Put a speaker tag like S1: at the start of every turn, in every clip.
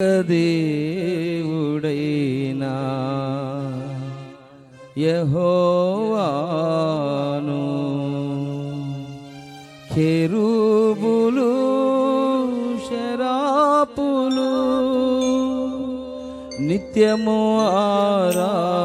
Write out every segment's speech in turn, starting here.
S1: దేవుడైనా యహోవాను కెరూబులు శరాపులు నిత్యము ఆరాధించుదురు.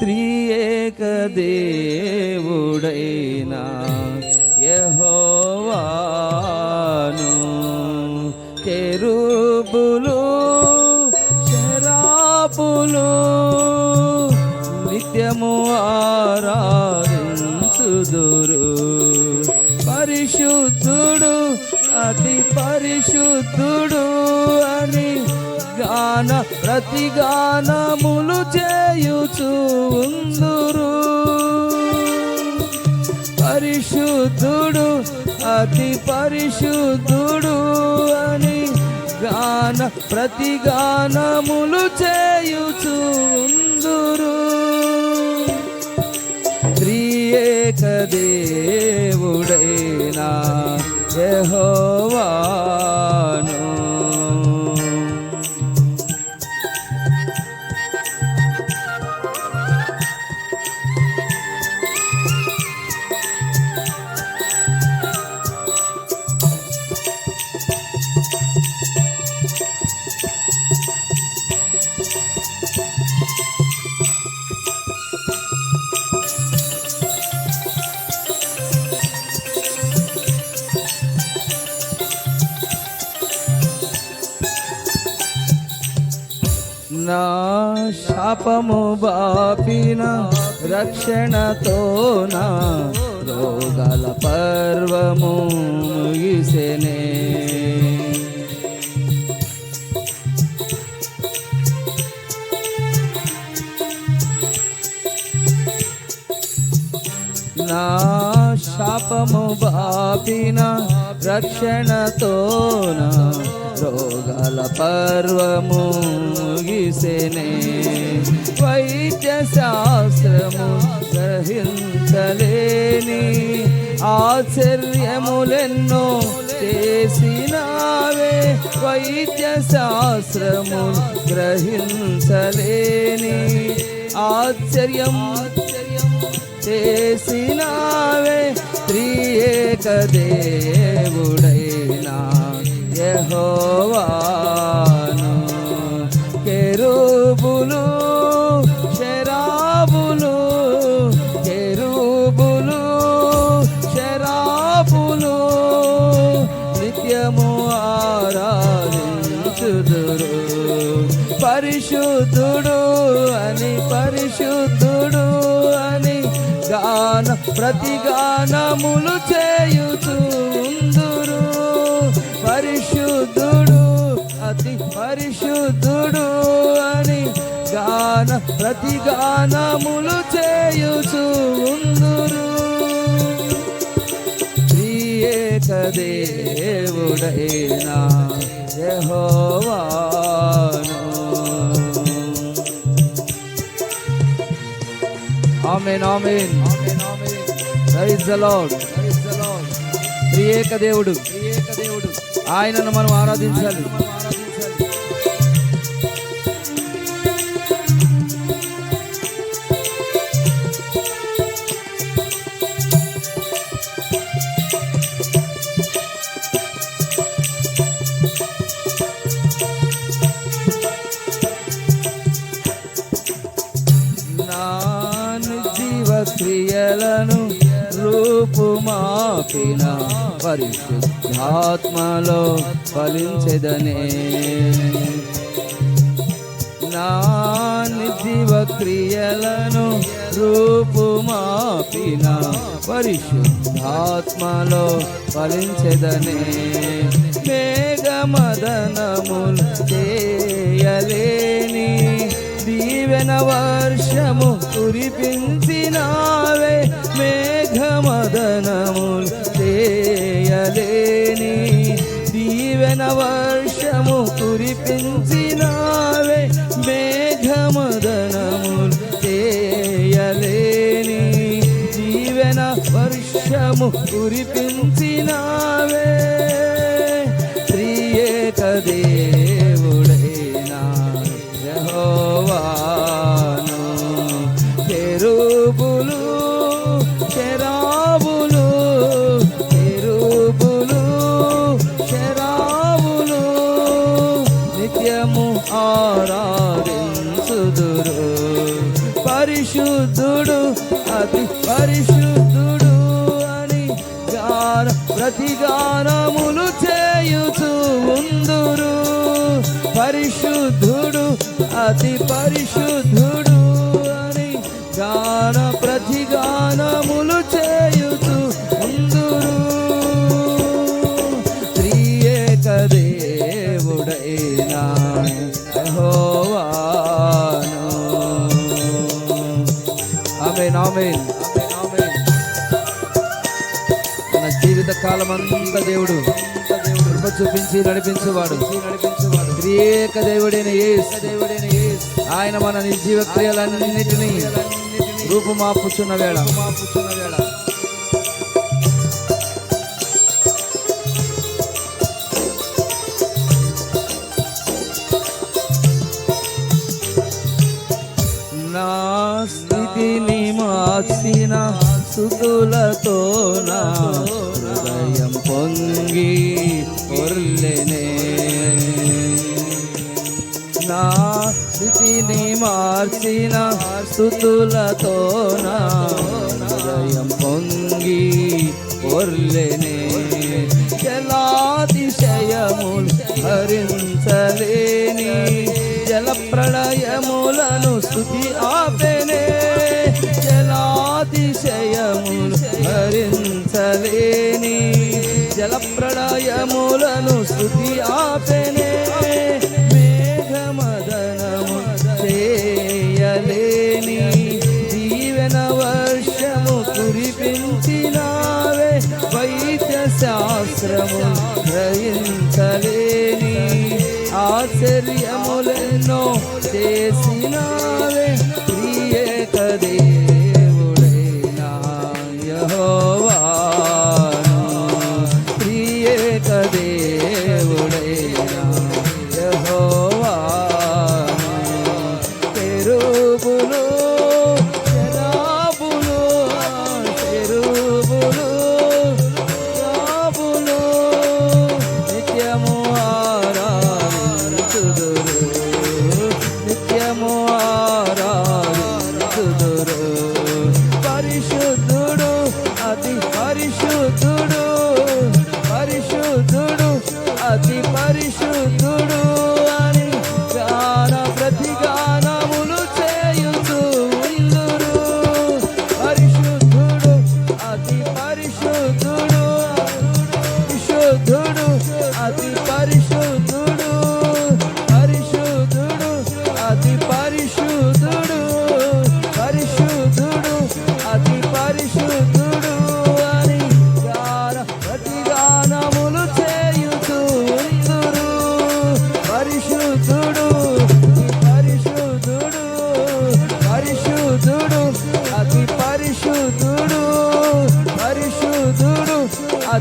S1: త్రియేక దేవుడై శరాపులు నిత్యము ఆరాధించుదురు. పరిశుద్ధుడు అతి పరిశుద్ధుడు అని గాన ప్రతిగానములు చేయుచు ఉందురు. పరిశుద్ధుడు అతి పరిశుద్ధుడు అని గాన ప్రతిగానములు చేయు యెహోవాను పాపము బాపిన రక్షణతో నా రోగాల పర్వము ముగిసెనే. నా శాపము బాపిన రక్షణతో నా రోగాల పర్వము ముగిసెనే వైద్య శాస్త్రము గ్రహించలేని ఆశ్చర్యములెన్నో చేసినావే. వైద్య శాస్త్రము గ్రహించలేని ఆశ్చర్యం చేసినావే. త్రియేక దేవుడైనా యహోవా. గాన ప్రతిగానములు చేయుచుందురు పరిశుద్ధుడు అతి పరిశుద్ధుడు అని గాన ప్రతిగానములు చేయుచుందురు త్రియేక దేవుడైనా యహోవాను ఆమెన్ ఆమెన్ ఆమెన్. త్రియేక దేవుడు త్రియేక దేవుడు ఆయనను మనం ఆరాధించాలి వచ్చిన పరిశుద్ధాత్మలో ఫలించదనే. నా జీవ క్రియలను రూపుమాపిన పరిశుద్ధాత్మలో ఫలించదనే. మేఘమదనములు చేయలేని దీవెన వర్షము కురిపించినా దీవెన వర్షము కురిపించినావే మేఘమదనములు చేయలేని జీవన వర్షము కురిపించినావే. త్రియేక పరిశుద్ధుడు అతి పరిశుద్ధుడు అని గాన ప్రతిగానములు చేయుచు ఉందురు. పరిశుద్ధుడు అతి పరిశుద్ధుడు అని గాన ప్రతిగానములు చేయుచు ఉందురు. త్రియేక దేవుడైనా జీవిత దేవుడు. కృప చూపించి నడిపించేవాడు. నడిపించేవాడు త్రియేక దేవుడైన యేసు. దేవుడైన యేసు ఆయన మన నిర్జీవ క్రియలన్నిటినీ రూపుమాపుచున్న వేళ మాపుచున్న వేళ. నా స్థితిని మార్చిన సుతులతో స్థితిని మార్చిన స్థుతులతో హృదయం పొంగి పొర్లెనే. జలాతిశయములు హరించలేని జల ప్రళయములను స్థుతి ఆపే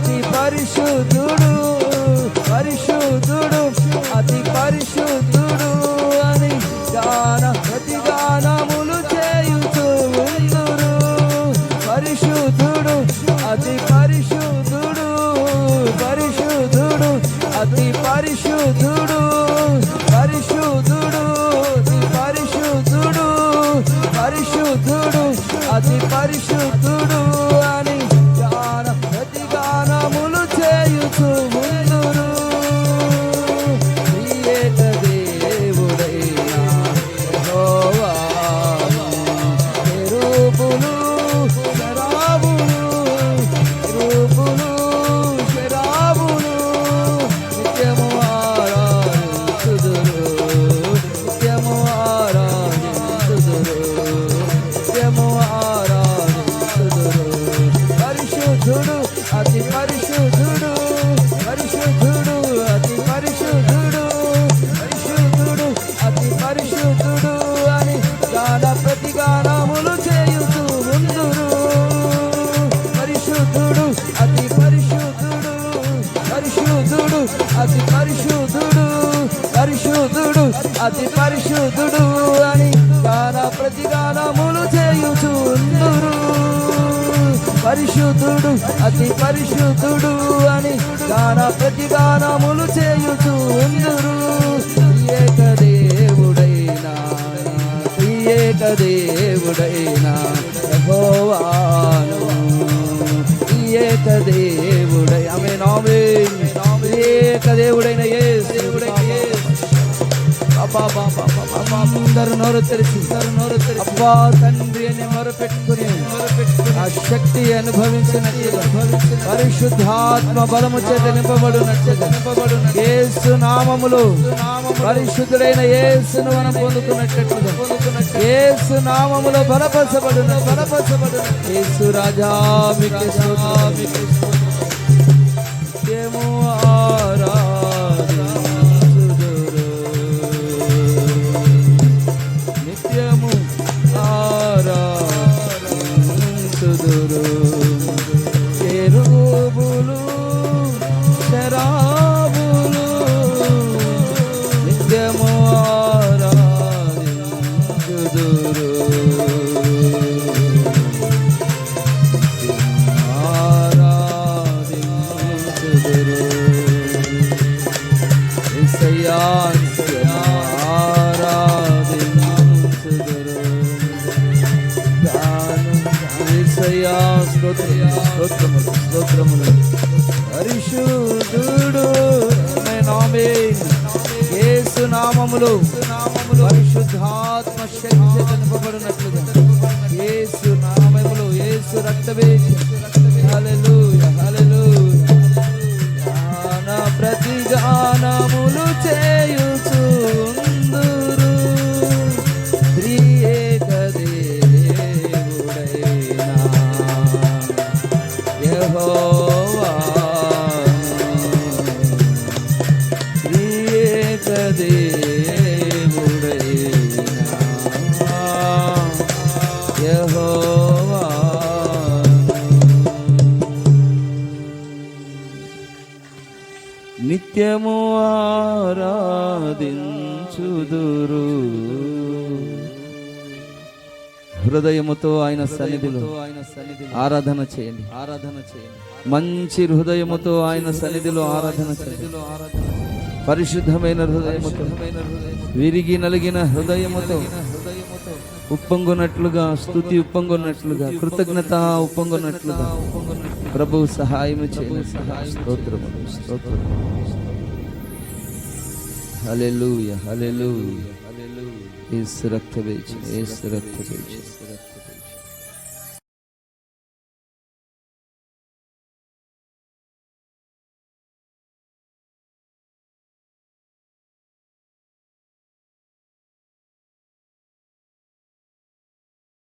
S1: అతి పరిశుద్ధుడు పరిశుద్ధుడు అతి పరిశుద్ధుడు అని గాన ప్రతిగానములు చేయుచు ఉందురు పరిశుద్ధుడు అతి పరిశుద్ధుడు పరిశుద్ధుడు అతి పరిశుద్ధుడు పరిశుద్ధుడు పరిశుద్ధుడు పరిశుద్ధుడు అతి పరిశుద్ధుడు. అతి పరిశుద్ధుడు పరిశుద్ధుడు అతి పరిశుద్ధుడు అని గాన ప్రతిగానములు చేయుచుందురు. పరిశుద్ధుడు అతి పరిశుద్ధుడు అని గాన ప్రతిగానములు చేయుచుందురు. ఏకదేవుడైనా ఏకదేవుడైనా యహోవా. అబ్బా బాబా అబ్బా అబ్బా అందరూ నోరు తెరిచి. అందరూ నోరు తెరిచి అబ్బా తండ్రి అని మొరపెట్టుకుని మొరపెట్టుకుని ఆ శక్తి అనుభవించినట్లుగా పరిశుద్ధాత్మ బలము చేత నింపబడునట్లుగా నింపబడు యేసు నామములు పరిశుద్ధుడైన యేసును మనం పొందుకున్నట్లుగా యేసు నామములో బలపరచబడున. బలపరచబడున యేసు రాజా మీకు స్తోత్రం, ఆరా స్తోత్రములు, స్తోత్రములు. పరిశుద్ధుడు ఆమె నామే. యేసు నామములు పరిశుద్ధాత్మ శక్తి నింపబడినట్లుగా యేసు నామములు యేసు రక్తమే. హల్లెలూయా హల్లెలూయా. ప్రతి గానములు చేయుచు ఆరాధించుదురు. హృదయముతో ఆయన సన్నిధిలో ఆయన సన్నిధి ఆరాధన చేయండి. ఆరాధన చేయండి మంచి హృదయముతో ఆయన సన్నిధిలో ఆరాధన సన్నిధిలో ఆరాధన పరిశుద్ధమైన హృదయముతో విరిగి నలిగిన హృదయముతో హృదయముతో ఉప్పొంగునట్లుగా స్తుతి ఉప్పొంగునట్లుగా కృతజ్ఞత ఉప్పొంగునట్లుగా ప్రభు సహాయము చేయండి. సహాయం స్తోత్రములు స్తోత్రములు. హల్లెలూయా హల్లెలూయా హల్లెలూయా యేసు రక్త వేచి యేసు రక్త వేచి